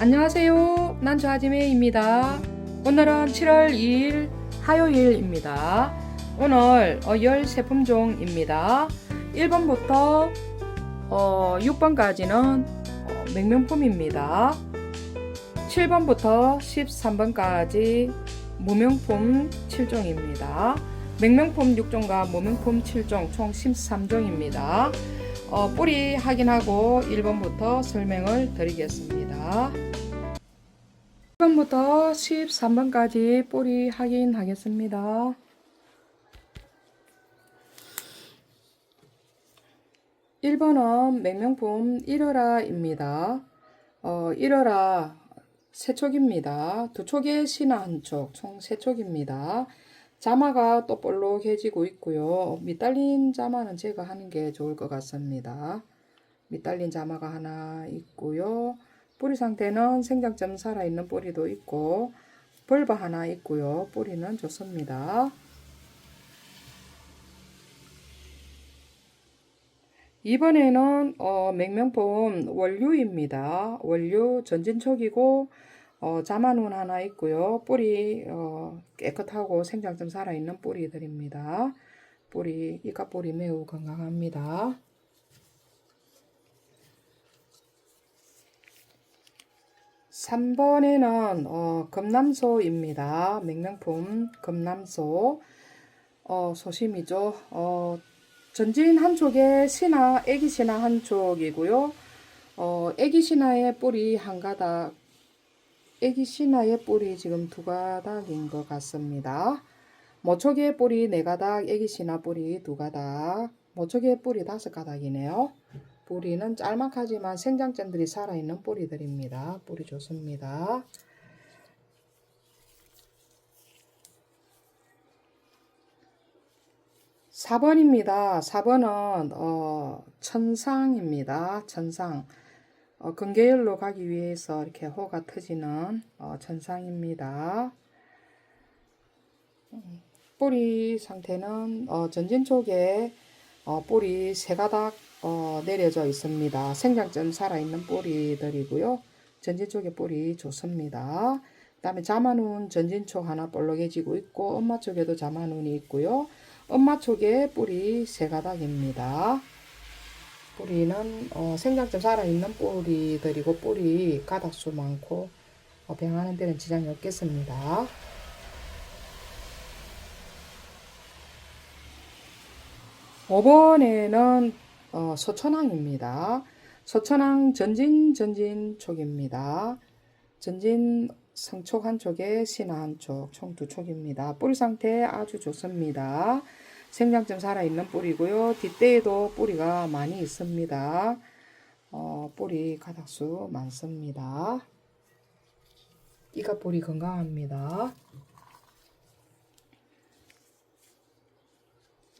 안녕하세요. 난 좌지매입니다. 오늘은 7월 2일 화요일입니다. 오늘 어, 13품종입니다. 1번부터 어, 6번까지는 어, 맹명품입니다. 7번부터 13번까지 무명품 7종입니다. 맹명품 6종과 무명품 7종 총 13종입니다. 어, 뿌리 확인하고 1번부터 설명을 드리겠습니다. 1번부터 13번까지 뿌리 확인하겠습니다. 일번은 맹명품 1호라입니다. 어, 1호라 세 촉입니다. 두 촉에 신화 한 촉, 총 세 촉입니다. 자마가 또 볼록해지고 있고요. 밑달린 자마는 제가 하는 게 좋을 것 같습니다. 밑달린 자마가 하나 있고요. 뿌리 상태는 생장점 살아있는 뿌리도 있고 벌바 하나 있고요. 뿌리는 좋습니다. 이번에는 어, 맹명품 원류입니다. 원류 전진촉이고 어, 자만운 하나 있고요. 뿌리 어, 깨끗하고 생장점 살아있는 뿌리들입니다. 뿌리 이까뿌리 매우 건강합니다. 3번에는 어, 금남소입니다. 맹명품 금남소 어, 소심이죠. 어, 전진 한쪽에 신화, 애기 신화 한쪽이고요. 어, 애기 신화의 뿌리 한 가닥, 애기 신화의 뿌리 지금 두 가닥인 것 같습니다. 모촉의 뿌리 네 가닥, 애기 신화 뿌리 두 가닥, 모촉의 뿌리 다섯 가닥이네요. 뿌리는 짤막하지만 생장점들이 살아있는 뿌리들입니다. 뿌리 좋습니다. 4번입니다. 4번은 어, 천상입니다. 천상. 어, 근계열로 가기 위해서 이렇게 호가 터지는 어, 천상입니다. 음, 뿌리 상태는 어, 전진 쪽에 어, 뿌리 세 가닥 어, 내려져 있습니다. 생장점 살아있는 뿌리들이고요. 전진 쪽에 뿌리 좋습니다. 그 다음에 자만운 전진 쪽 하나 볼록해지고 있고 엄마 쪽에도 자만운이 있고요. 엄마 쪽에 뿌리 세 가닥입니다. 뿌리는 어, 생장점 살아있는 뿌리들이고 뿌리 가닥수 많고 어, 병하는 데는 지장이 없겠습니다. 오번에는 어, 소천항입니다. 소천항 전진 전진 촉입니다. 전진 성촉 한쪽에 신화 한쪽 총두 촉입니다. 뿌리 상태 아주 좋습니다. 생장점 살아있는 뿌리고요. 뒷대에도 뿌리가 많이 있습니다. 어, 뿌리 가닥수 많습니다. 이가 뿌리 건강합니다.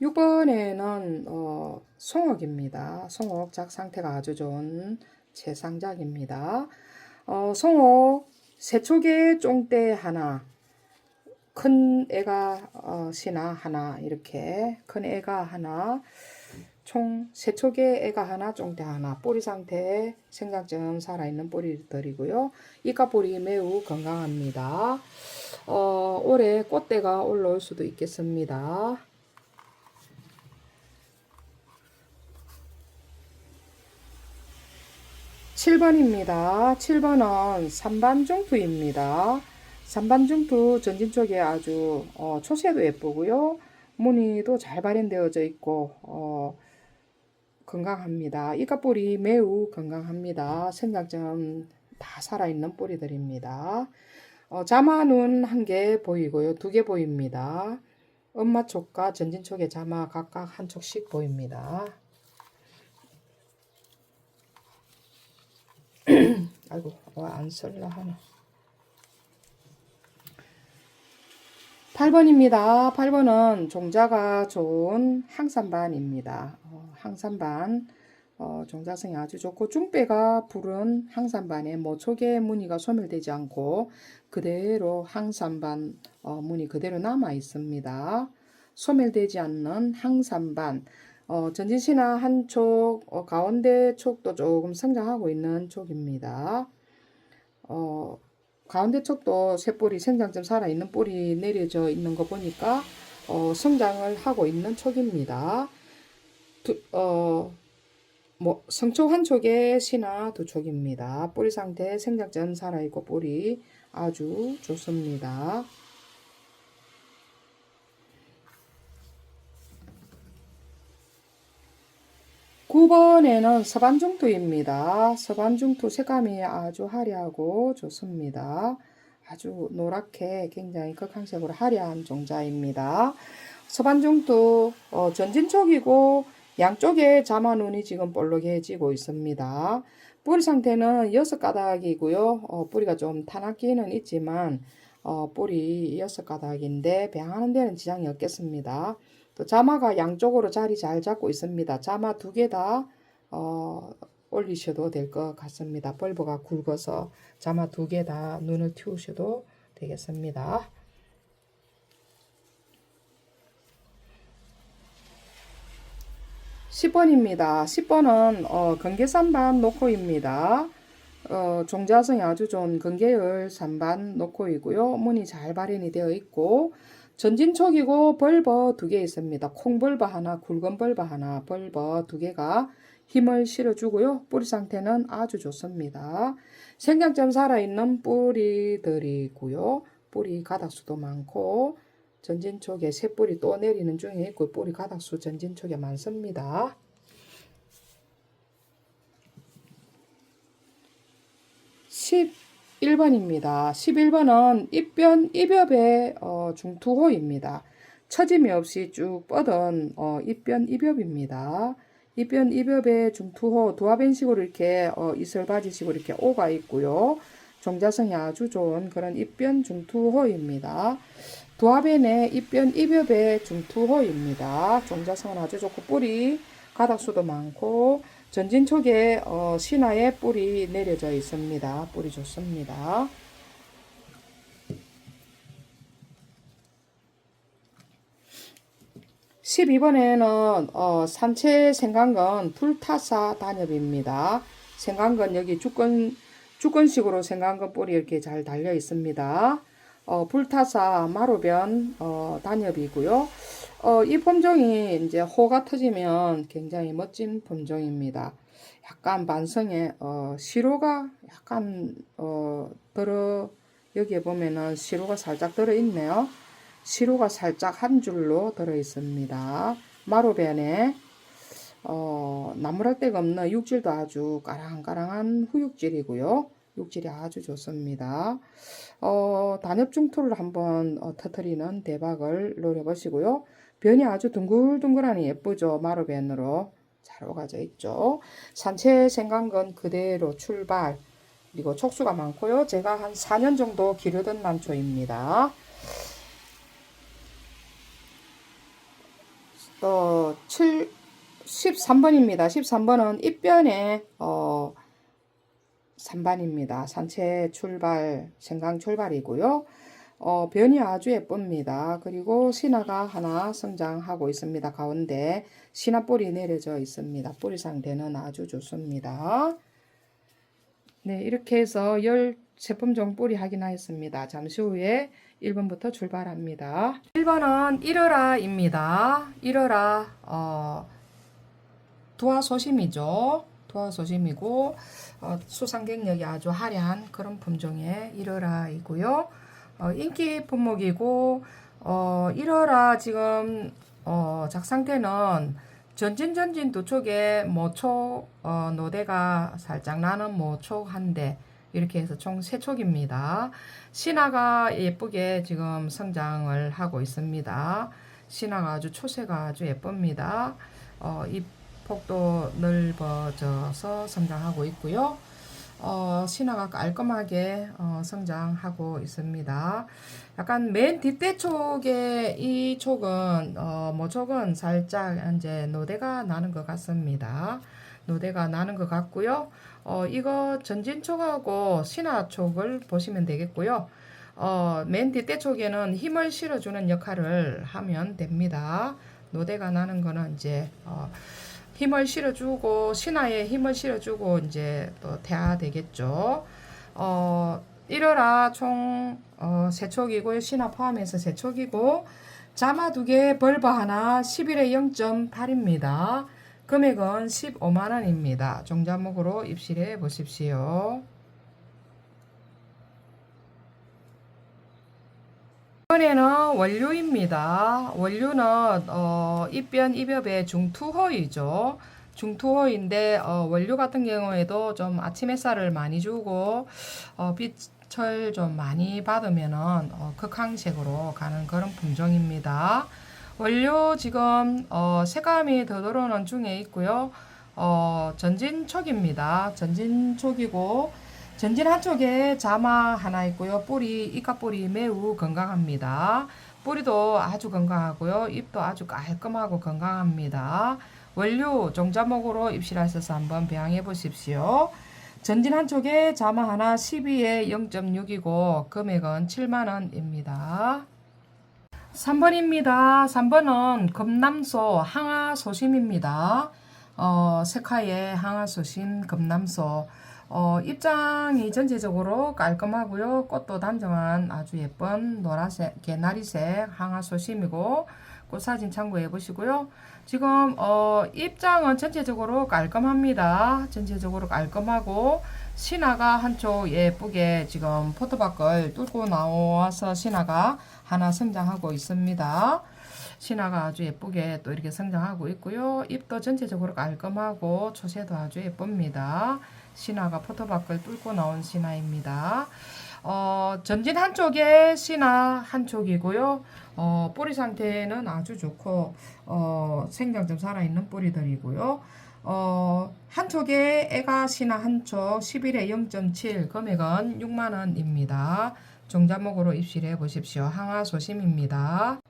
6번에는 어, 송옥입니다. 송옥 작 상태가 아주 좋은 제상작입니다. 어, 송옥 세촉에 쫑대 하나, 큰 애가 어, 신화 하나 이렇게 큰 애가 하나, 총 세촉에 애가 하나, 쫑대 하나, 뿌리 상태 생장점 살아있는 뿌리들이고요. 이가 뿌리 매우 건강합니다. 어, 올해 꽃대가 올라올 수도 있겠습니다. 7번입니다. 7번은 삼반중투입니다. 삼반중투 전진 쪽에 아주 어, 초세도 예쁘고요. 무늬도 잘 발현되어져 있고 어, 건강합니다. 이까뿌리 매우 건강합니다. 생각점 다 살아있는 뿌리들입니다. 어, 자마는 한개 보이고요. 두 개 보입니다. 엄마 쪽과 전진 쪽에 자마 각각 한 촉씩 보입니다. 아이고 어, 안 쓸라 하나 8번입니다. 8번은 종자가 좋은 항산반입니다. 어, 항산반. 어, 종자성이 아주 좋고 중배가 부른 항산반에 모촉의 무늬가 소멸되지 않고 그대로 항산반 어, 무늬 그대로 남아 있습니다. 소멸되지 않는 항산반 어, 전진신화 한쪽, 어, 가운데 촉도 조금 성장하고 있는 쪽입니다. 어, 가운데 쪽도 새뿌리 생장점 살아있는 뿌리 내려져 있는 거 보니까 어, 성장을 하고 있는 촉입니다. 두, 어, 뭐 성초 한 촉에 신화 두 촉입니다. 뿌리 상태 생장점 살아있고 뿌리 아주 좋습니다. 9번에는 서반중투입니다. 서반중투 색감이 아주 화려하고 좋습니다. 아주 노랗게 굉장히 극항색으로 화려한 종자입니다. 서반중투 어, 전진촉이고 양쪽에 자마눈이 지금 볼록해지고 있습니다. 뿌리 상태는 여섯 가닥이고요. 어, 뿌리가 좀 타납기는 있지만 어, 뿌리 여섯 가닥인데 배양하는 데는 지장이 없겠습니다. 또 자마가 양쪽으로 자리 잘 잡고 있습니다. 자마 두 개다 어, 올리셔도 될 것 같습니다. 벌브가 굵어서 자마 두 개 다 눈을 틔우셔도 되겠습니다. 10번입니다. 10번은 어, 건계산반 노코입니다. 어, 종자성이 아주 좋은 건계열 산반 노코이고요. 문이 잘 발현이 되어 있고 전진촉이고 벌버 두 개 있습니다. 콩벌버 하나, 굵은 벌버 하나, 벌버 두 개가 힘을 실어주고요. 뿌리 상태는 아주 좋습니다. 생장점 살아있는 뿌리들이고요. 뿌리 가닥수도 많고 전진촉에 새 뿌리 또 내리는 중에 있고 뿌리 가닥수 전진촉에 많습니다. 11번입니다. 11번은 입변 입엽의 어, 중투호입니다. 처짐이 없이 쭉 뻗은 어, 입변 입엽입니다. 입변 입엽의 중투호 도화변식으로 이렇게 어, 이슬바지식으로 이렇게 오가 있고요. 종자성이 아주 좋은 그런 입변 중투호입니다. 도화변의 입변 입엽의 중투호입니다. 종자성은 아주 좋고 뿌리 가닥수도 많고 전진 쪽에 어, 신화의 뿌리 내려져 있습니다. 뿌리 좋습니다. (12번에는) 어, 산채 생강건 불타사 단엽입니다. 생강건 여기 주권 주권식으로 생강건 뿌리 이렇게 잘 달려 있습니다. 어, 불타사 마로변 어, 단엽이고요. 어, 이 품종이 이제 호가 터지면 굉장히 멋진 품종입니다. 약간 반성에 어, 시로가 약간 어, 들어 여기에 보면은 시로가 살짝 들어 있네요. 시로가 살짝 한 줄로 들어 있습니다. 마루변에 어, 나무랄 데가 없는 육질도 아주 까랑까랑한 후육질이고요. 육질이 아주 좋습니다. 어, 단엽 중토를 한번 어, 터트리는 대박을 노려보시고요. 변이 아주 둥글둥글하니 예쁘죠. 마루변으로 잘 오가져 있죠. 산채 생강건 그대로 출발. 그리고 촉수가 많고요. 제가 한 4년 정도 기르던 난초입니다. 어, 7, 13번입니다. 13번은 입변에 어, 3반입니다. 산채 출발, 생강 출발이고요. 어, 변이 아주 예쁩니다. 그리고 신화가 하나 성장하고 있습니다. 가운데 신화 뿌리 내려져 있습니다. 뿌리 상태는 아주 좋습니다. 네, 이렇게 해서 열 제품종 뿌리 확인하였습니다. 잠시 후에 1번부터 출발합니다. 1번은 1월아입니다. 1월아 어, 도화소심이죠. 도화소심이고 어, 수상 경력이 아주 화려한 그런 품종의 1월아이고요. 어, 인기 품목이고 어, 1월아 지금 어, 작상태는 전진 전진 두 쪽에 모촉 어, 노대가 살짝 나는 모촉 한대 이렇게 해서 총 세 촉입니다. 신화가 예쁘게 지금 성장을 하고 있습니다. 신화가 아주 초세가 아주 예쁩니다. 어, 이 폭도 넓어져서 성장하고 있고요. 어, 신화가 깔끔하게 어, 성장하고 있습니다. 약간 맨 뒷대 쪽에 이 촉은 어, 모촉은 살짝 이제 노대가 나는 것 같습니다. 노대가 나는 것 같고요. 어, 이거 전진 촉하고 신화 촉을 보시면 되겠고요. 어, 맨 뒷대 쪽에는 힘을 실어주는 역할을 하면 됩니다. 노대가 나는 거는 이제 어, 힘을 실어주고 신화에 힘을 실어주고 이제 또 돼야 되겠죠. 어, 1월아 총 어, 세촉이고요. 신화 포함해서 세촉이고 자마 두 개, 벌버 하나 11에 0.8입니다. 금액은 15만 원입니다. 종자목으로 입실해 보십시오. 이번에는 원료입니다. 원료는 어, 입변 입엽의 중투호이죠. 중투호인데 어, 원료 같은 경우에도 좀 아침 햇살을 많이 주고 어, 빛을 좀 많이 받으면은 어, 극항색으로 가는 그런 품종입니다. 원료 지금 어, 색감이 더 들어오는 중에 있고요. 어, 전진촉입니다. 전진촉이고 전진 한쪽에 자마 하나 있고요. 뿌리, 이까뿌리 매우 건강합니다. 뿌리도 아주 건강하고요. 잎도 아주 깔끔하고 건강합니다. 원료 종자목으로 입실하셔서 한번 배양해 보십시오. 전진 한쪽에 자마 하나 12에 0.6이고 금액은 7만원입니다. 3번입니다. 3번은 금남소 항아소심입니다. 어, 색화의 항아소심 금남소. 어, 입장이 전체적으로 깔끔하고요. 꽃도 단정한 아주 예쁜 노란색, 개나리색 항아소심이고 꽃 사진 참고해 보시고요. 지금 어, 입장은 전체적으로 깔끔합니다. 전체적으로 깔끔하고 신화가 한쪽 예쁘게 지금 포토박을 뚫고 나와서 신화가 하나 성장하고 있습니다. 신화가 아주 예쁘게 또 이렇게 성장하고 있고요. 잎도 전체적으로 깔끔하고 초세도 아주 예쁩니다. 신화가 포토박을 뚫고 나온 신화입니다. 어, 전진 한쪽에 신화 한쪽이고요. 어, 뿌리 상태는 아주 좋고 어, 생장 좀 살아있는 뿌리들이고요. 어, 한쪽에 애가 신화 한쪽 11에 0.7 금액은 6만원입니다. 종자목으로 입실해 보십시오. 항아소심입니다.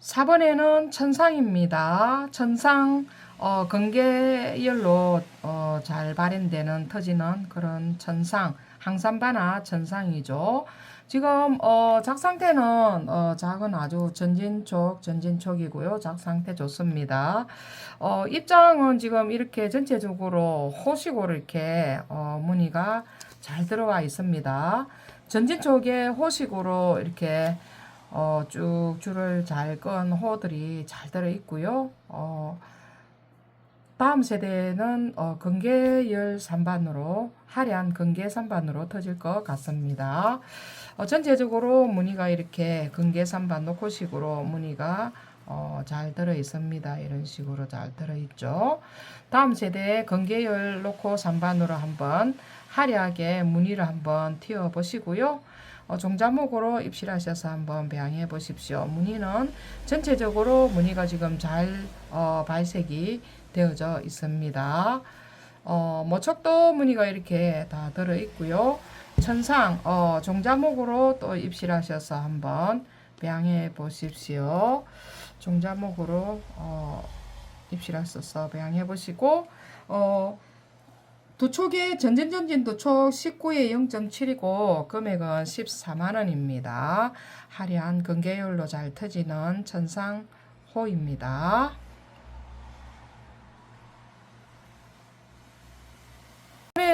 4번에는 천상입니다. 천상 어, 건계열로 어, 잘 발현되는 터지는 그런 천상 항산바나 천상이죠. 지금 어, 작 상태는 어, 작은 아주 전진촉 전진촉이고요. 작 상태 좋습니다. 어, 입장은 지금 이렇게 전체적으로 호식으로 이렇게 어, 무늬가 잘 들어와 있습니다. 전진촉에 호식으로 이렇게 어, 쭉 줄을 잘건 호들이 잘 들어 있고요. 어, 다음 세대는 어, 건계열 산반으로 화려한 건계 산반으로 터질 것 같습니다. 어, 전체적으로 무늬가 이렇게 건계 산반 노코식으로 무늬가 어, 잘 들어 있습니다. 이런 식으로 잘 들어 있죠. 다음 세대 건계열 놓고 산반으로 한번 화려하게 무늬를 한번 띄워 보시고요. 어, 종자목으로 입실하셔서 한번 배양해 보십시오. 무늬는 전체적으로 무늬가 지금 잘 어, 발색이 되어져 있습니다. 어, 모척도 무늬가 이렇게 다 들어 있고요. 천상 어, 종자목으로 또 입실하셔서 한번 배양해 보십시오. 종자목으로 어, 입실하셔서 배양해 보시고 어, 도촉의 전진전진 도촉 19에 0.7이고 금액은 14만원입니다. 화려한 건계열로 잘 터지는 천상호입니다.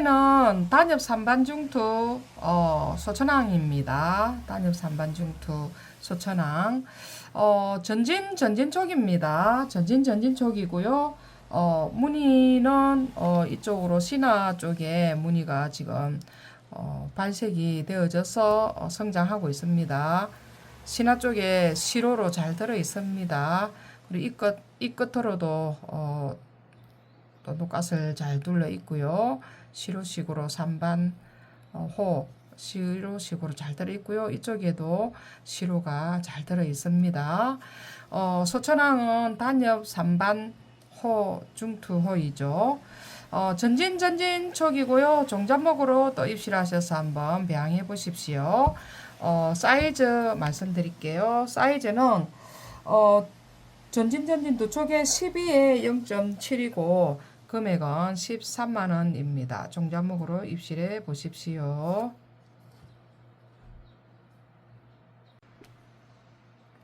이번에는 단엽 산반중투 어, 소천왕입니다. 단엽 산반중투 소천왕 어, 전진 전진 쪽입니다. 전진 전진 쪽이고요. 어, 무늬는 어, 이쪽으로 신화 쪽에 무늬가 지금 어, 발색이 되어져서 어, 성장하고 있습니다. 신화 쪽에 시로로 잘 들어 있습니다. 그리고 이 끝, 이 끝으로도 어, 또 녹갓을 잘 둘러 있고요. 시로식으로 3반 어, 호 시로식으로 잘 들어 있고요. 이쪽에도 시로가 잘 들어 있습니다. 어, 소천왕은 단엽 3반 호 중투호이죠. 어, 전진 전진 촉이고요. 종잣목으로 또 입실하셔서 한번 배양해 보십시오. 어, 사이즈 말씀드릴게요. 사이즈는 어, 전진 전진 두 쪽에 12에 0.7이고 금액은 13만 원입니다. 종잣목으로 입실해 보십시오.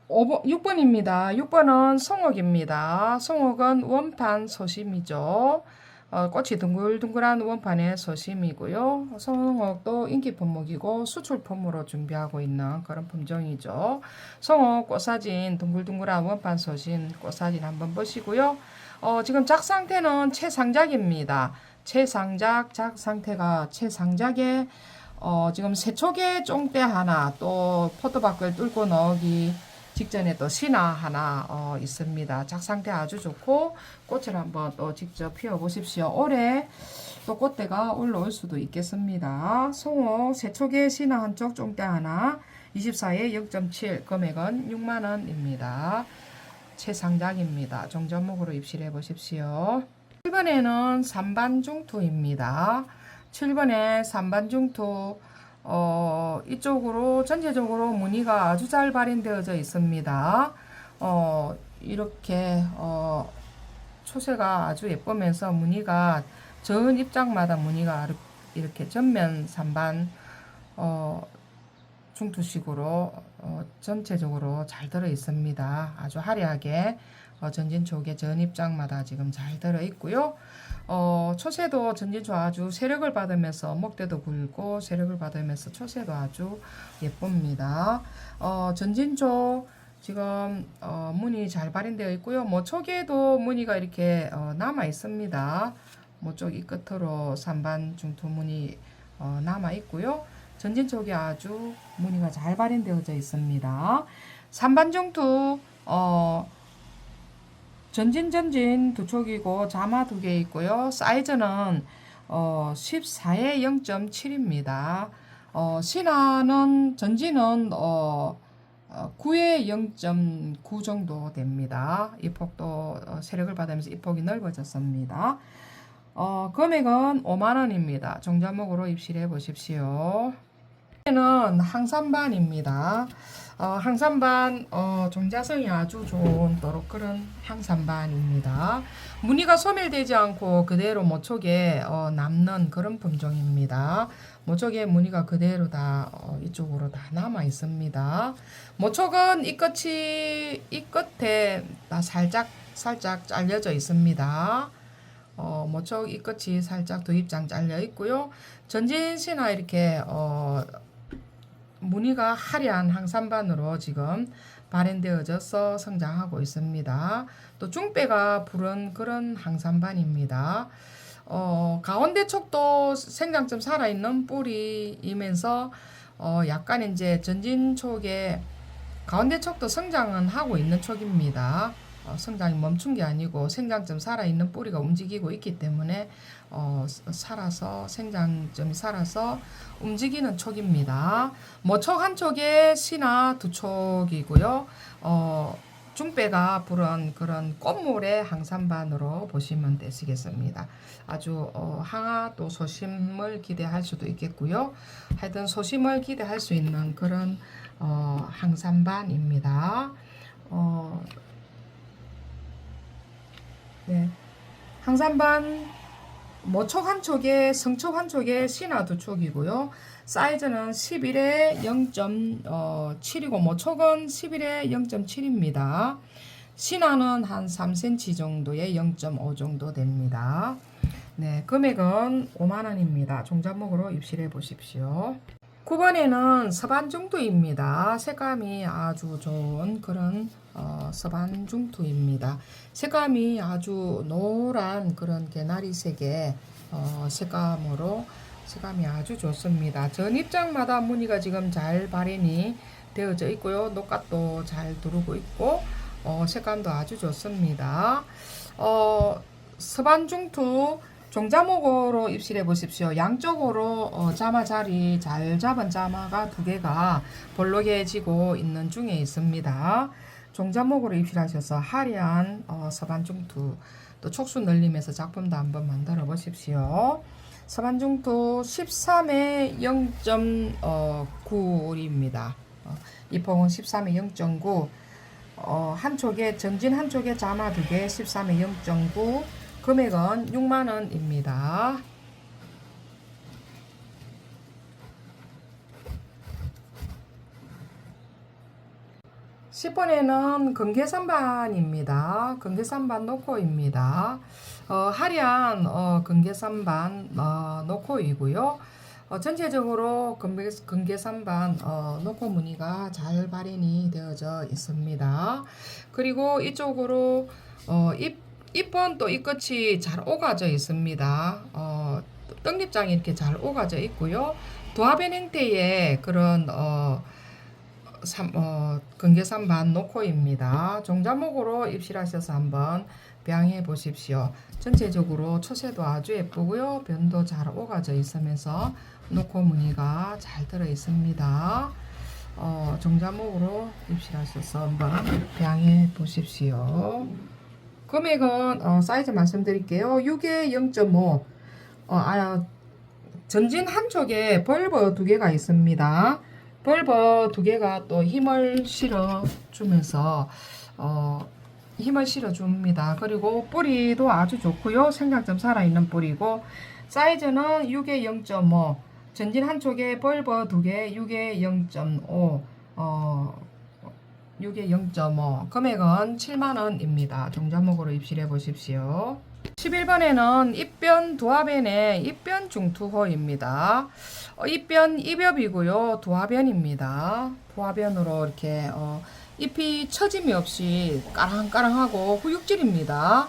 5번, 6번입니다. 6번은 송옥입니다. 송옥은 원판 소심이죠. 어, 꽃이 둥글둥글한 원판의 서심이고요. 성옥도 인기 품목이고 수출 품으로 준비하고 있는 그런 품종이죠. 성옥 꽃사진 둥글둥글한 원판 서심 꽃사진 한번 보시고요. 어, 지금 작 상태는 최상작입니다. 최상작 작 상태가 최상작에 어, 지금 세촉의 쫑대 하나 또 포토박을 뚫고 넣기 직전에 또 신화 하나 어, 있습니다. 작 상태 아주 좋고 꽃을 한번 또 직접 피워 보십시오. 올해 또 꽃대가 올라올 수도 있겠습니다. 송호 세촉의 신화 한쪽 쫑대 하나 24에 0.7 금액은 6만 원입니다. 최상작입니다. 종전목으로 입실해 보십시오. 7번에는 삼반중투입니다. 7번에 삼반중투 어, 이쪽으로 전체적으로 무늬가 아주 잘 발현되어져 있습니다. 어, 이렇게 어, 초세가 아주 예쁘면서 무늬가 전 입장마다 무늬가 이렇게 전면 삼반 어, 중투식으로 어, 전체적으로 잘 들어 있습니다. 아주 화려하게 어, 전진 쪽에 전 입장마다 지금 잘 들어 있고요. 어, 초세도 전진초 아주 세력을 받으면서 목대도 굵고 세력을 받으면서 초세도 아주 예쁩니다. 어, 전진초 지금 어, 무늬 잘 발현되어 있고요. 뭐 초기에도 무늬가 이렇게 어, 남아 있습니다. 뭐쪽 이 끝으로 삼반 중투 무늬 어, 남아 있고요. 전진 쪽이 아주 무늬가 잘 발현되어져 있습니다. 삼반 중투 어, 전진 전진 두 촉이고 자마 두 개 있고요. 사이즈는 어 14에 0.7입니다. 어 신화는 전진은 어 9에 0.9 정도 됩니다. 이 폭도 어, 세력을 받으면서 이 폭이 넓어졌습니다. 어, 금액은 5만 원입니다. 종자목으로 입실해 보십시오. 는 항산반입니다. 어, 항산반 어, 종자성이 아주 좋은 그런 항산반입니다. 무늬가 소멸되지 않고 그대로 모촉에 어, 남는 그런 품종입니다. 모촉에 무늬가 그대로 다 어, 이쪽으로 다 남아 있습니다. 모촉은 이 끝이 이 끝에 다 살짝 살짝 잘려져 있습니다. 어, 모촉 이 끝이 살짝 두 입장 잘려 있고요. 전진시나 이렇게 어, 무늬가 화려한 항산반으로 지금 발현되어져서 성장하고 있습니다. 또 중배가 부른 그런 항산반입니다. 어, 가운데 촉도 생장점 살아있는 뿌리이면서 어, 약간 이제 전진 촉에 가운데 촉도 성장은 하고 있는 촉입니다. 어, 성장이 멈춘 게 아니고 생장점 살아있는 뿌리가 움직이고 있기 때문에 어, 살아서 생장점이 살아서 움직이는 촉입니다. 모촉 한 촉에 신화 두 촉이고요. 어, 중배가 부른 그런 꽃물의 항산반으로 보시면 되시겠습니다. 아주 어, 항아 또 소심을 기대할 수도 있겠고요. 하여튼 소심을 기대할 수 있는 그런 어, 항산반입니다. 어, 네. 항산반 모촉 한 촉에 성촉 한 촉에 신화 두 촉이고요. 사이즈는 11에 0.7이고 모촉은 11에 0.7입니다. 신화는 한 3cm 정도에 0.5 정도 됩니다. 네, 금액은 5만 원입니다. 종잣목으로 입실해 보십시오. 9번에는 서반중투입니다. 색감이 아주 좋은 그런 어, 서반중투입니다. 색감이 아주 노란 그런 개나리색의 어, 색감으로 색감이 아주 좋습니다. 전 입장마다 무늬가 지금 잘 발현이 되어져 있고요. 녹갓도 잘 두르고 있고 어, 색감도 아주 좋습니다. 어, 서반중투 종자목으로 입실해 보십시오. 양쪽으로 어, 자마 자리 잘 잡은 자마가 두 개가 볼록해지고 있는 중에 있습니다. 종자목으로 입실하셔서 화려한 어, 서반중투 또 촉수 늘리면서 작품도 한번 만들어 보십시오. 서반중투 13에 0.9입니다. 어, 이 폭은 13에 0.9 어, 한쪽에 전진 한쪽에 자마 두개 13에 0.9 금액은 6만 원입니다. (10번에는) 금계산반입니다. 금계산반 노코입니다. 어, 하리안 어, 근계산반 어, 노코이고요. 어, 전체적으로 근계, 근계산반 어, 노코 무늬가 잘 발현이 되어져 있습니다. 그리고 이쪽으로 어, 잎, 잎은 또이 끝이 잘 오가져 있습니다. 어, 떡잎장이 이렇게 잘 오가져 있고요. 도화변 형태의 그런 어, 삼, 어, 근계산반 노코입니다. 종자목으로 입실하셔서 한번 배양해 보십시오. 전체적으로 초세도 아주 예쁘고요. 변도 잘 오가져 있으면서 노코 무늬가 잘 들어 있습니다. 어, 종자목으로 입실하셔서 한번 배양해 보십시오. 금액은 어, 사이즈 말씀드릴게요. 6에 0.5. 어, 아, 전진 한쪽에 벌버 두 개가 있습니다. 벌버 두 개가 또 힘을 실어 주면서 어, 힘을 실어 줍니다. 그리고 뿌리도 아주 좋고요. 생장점 살아있는 뿌리고 사이즈는 6에 0.5 전진 한쪽에 벌버 두개 6에 0.5 어, 6에 0.5 금액은 7만원입니다. 종자목으로 입실해 보십시오. 11번에는 입변 도화변의 입변 중투호입니다. 어, 입변 입엽이고요. 도화변입니다. 도화변으로 이렇게 어, 잎이 처짐이 없이 까랑까랑하고 후육질입니다.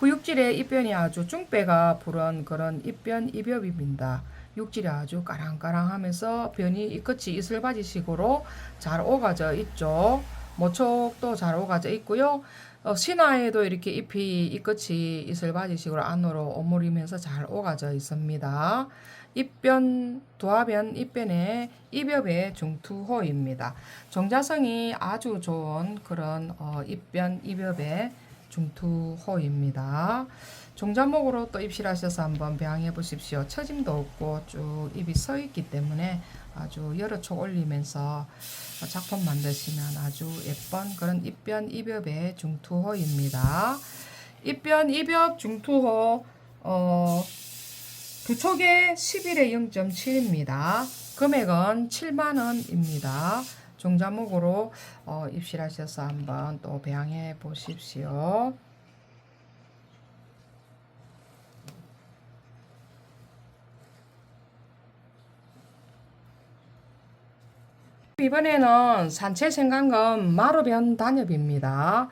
후육질의 잎변이 아주 중배가 부른 그런 잎변 입엽입니다. 육질이 아주 까랑까랑하면서 변이 이 끝이 이슬바지식으로 잘 오가져 있죠. 모촉도 잘 오가져 있고요. 어, 신화에도 이렇게 잎이 이 끝이 이슬바지식으로 안으로 오므리면서 잘 오가져 있습니다. 입변 도화변 입변의 입엽의 중투호입니다. 정자성이 아주 좋은 그런 어, 입변 입엽의 중투호입니다. 종자목으로 또 입실하셔서 한번 배양해 보십시오. 처짐도 없고 쭉 잎이 서 있기 때문에 아주 여러 촉 올리면서 작품 만드시면 아주 예쁜 그런 입변 입엽의 중투호입니다. 입변 입엽 중투호 어, 두 촉에 11에 0.7입니다. 금액은 7만원입니다. 종자목으로 어, 입실하셔서 한번 또 배양해 보십시오. 이번에는 산채 생강금 마루변 단엽입니다.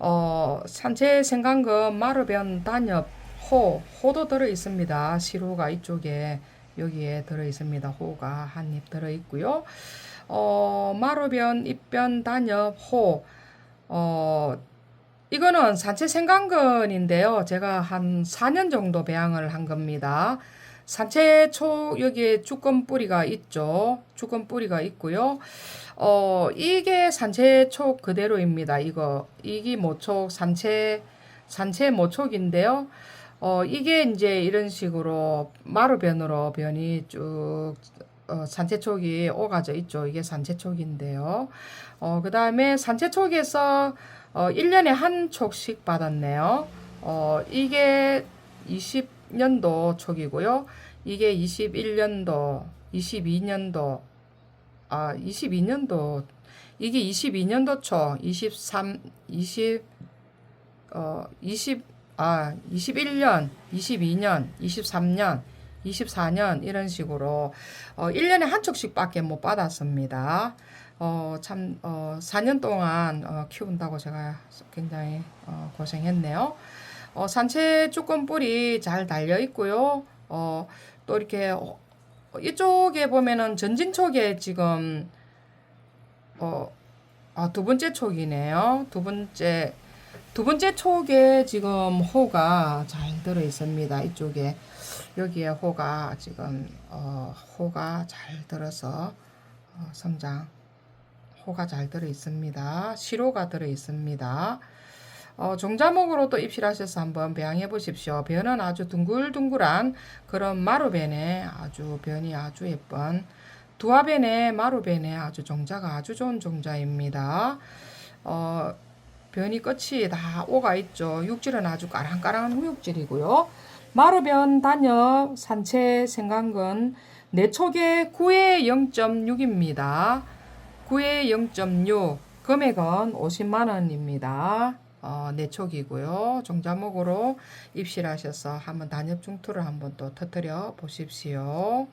어, 산채 생강금 마루변 단엽 호, 호도 들어 있습니다. 시루가 이쪽에 여기에 들어 있습니다. 호가 한 입 들어 있고요. 어, 마루변, 입변, 단엽, 호. 어, 이거는 산채 생강근인데요. 제가 한 4년 정도 배양을 한 겁니다. 산채 초 여기에 주권 뿌리가 있죠. 주권 뿌리가 있고요. 어, 이게 산채 초 그대로입니다. 이거 이기 모촉 산채 산채 모촉인데요. 어, 이게 이제 이런 식으로 마루변으로 변이 쭉 어, 산채촉이 오가져 있죠. 이게 산채촉인데요. 어, 그 다음에 산채촉에서 어, 1년에 한 촉씩 받았네요. 어, 이게 20 년도 촉이고요. 이게 21년도, 22년도, 아, 22년도, 이게 22년도 초, 23, 20, 어, 20, 아, 21년, 22년, 23년, 24년 이런 식으로 어, 1년에 한 촉씩밖에 못 받았습니다. 어, 참 어, 4년 동안 어, 키운다고 제가 굉장히 어, 고생했네요. 어, 산채 뿌리 잘 달려 있고요. 어, 또 이렇게 어, 이쪽에 보면은 전진촉에 지금 어, 아, 두 번째 촉이네요. 두 번째 두 번째 촉에 지금 호가 잘 들어 있습니다. 이쪽에 여기에 호가 지금 어, 호가 잘 들어서 어, 성장 호가 잘 들어 있습니다. 시로가 들어 있습니다. 어, 종자목으로 또 입실하셔서 한번 배양해 보십시오. 변은 아주 둥글둥글한 그런 마루변에 아주 변이 아주 예쁜 두화변의 마루변에 아주 종자가 아주 좋은 종자입니다. 어, 변이 끝이 다 오가 있죠. 육질은 아주 까랑까랑한 후육질이고요. 마루변 단엽 산채 생강근 내촉의 9에 0.6입니다. 9에 0.6 금액은 50만 원입니다. 어, 내촉이고요. 종자목으로 입실하셔서 한번 단엽 중투를 한번 또 터뜨려 보십시오.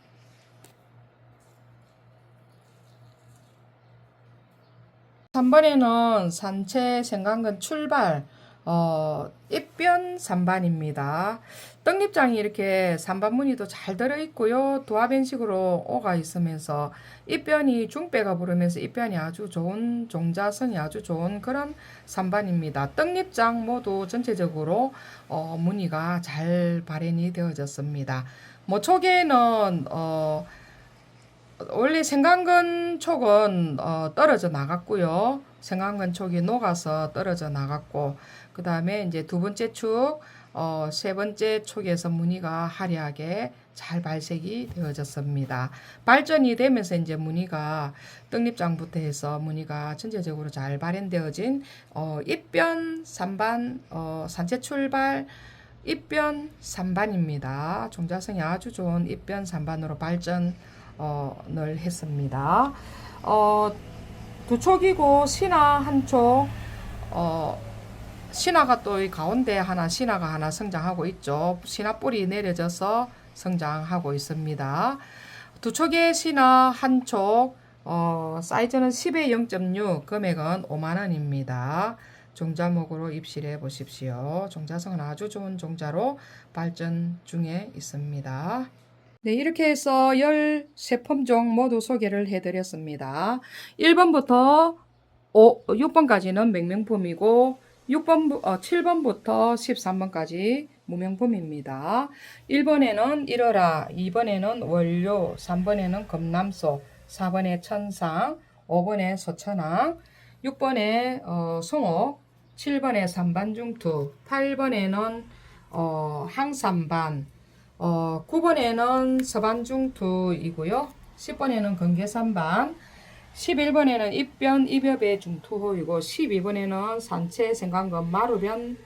3번에는 산채 생강근 출발 어, 입변 3반입니다. 떡잎장이 이렇게 3반 무늬도 잘 들어있고요. 도화변식으로 오가 있으면서 입변이 중배가 부르면서 입변이 아주 좋은 종자성이 아주 좋은 그런 3반입니다. 떡잎장 모두 전체적으로 어, 무늬가 잘 발현이 되어졌습니다. 뭐 초기에는 어, 원래 생강근 촉은 어, 떨어져 나갔고요. 생강근 촉이 녹아서 떨어져 나갔고 그 다음에 이제 두 번째 축, 어, 세 번째 촉에서 무늬가 화려하게 잘 발색이 되어졌습니다. 발전이 되면서 이제 무늬가 떡잎장부터 해서 무늬가 전체적으로 잘 발현되어진 어, 입변, 산반, 어, 산채 출발, 입변 3반입니다. 종자성이 아주 좋은 입변 3반으로 발전을 했습니다. 어, 두 촉이고 신화 한 촉, 어, 신화가 또 이 가운데 하나 신화가 하나 성장하고 있죠. 신화 뿌리 내려져서 성장하고 있습니다. 두 촉의 신화 한 촉, 어, 사이즈는 10에 0.6, 금액은 5만 원입니다. 종자목으로 입실해 보십시오. 종자성은 아주 좋은 종자로 발전 중에 있습니다. 네, 이렇게 해서 13품종 모두 소개를 해드렸습니다. 1번부터 5, 6번까지는 맹명품이고 6번, 어, 7번부터 13번까지 무명품입니다. 1번에는 일어라, 2번에는 원료, 3번에는 금남소, 4번에 천상, 5번에 소천왕, 6번에 어, 송옥, 7번에 삼반중투, 8번에는 어, 항삼반, 어, 9번에는 서반중투이고요. 10번에는 건계삼반, 11번에는 입변 입엽의 중투호이고 12번에는 산채 생강금 마루변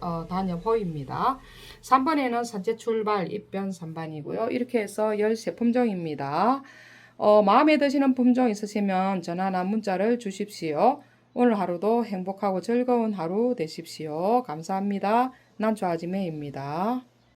어, 단엽호입니다. 3번에는 산채 출발 입변 3반이고요. 이렇게 해서 13품종입니다. 어, 마음에 드시는 품종 있으시면 전화나 문자를 주십시오. 오늘 하루도 행복하고 즐거운 하루 되십시오. 감사합니다. 난초아지매입니다.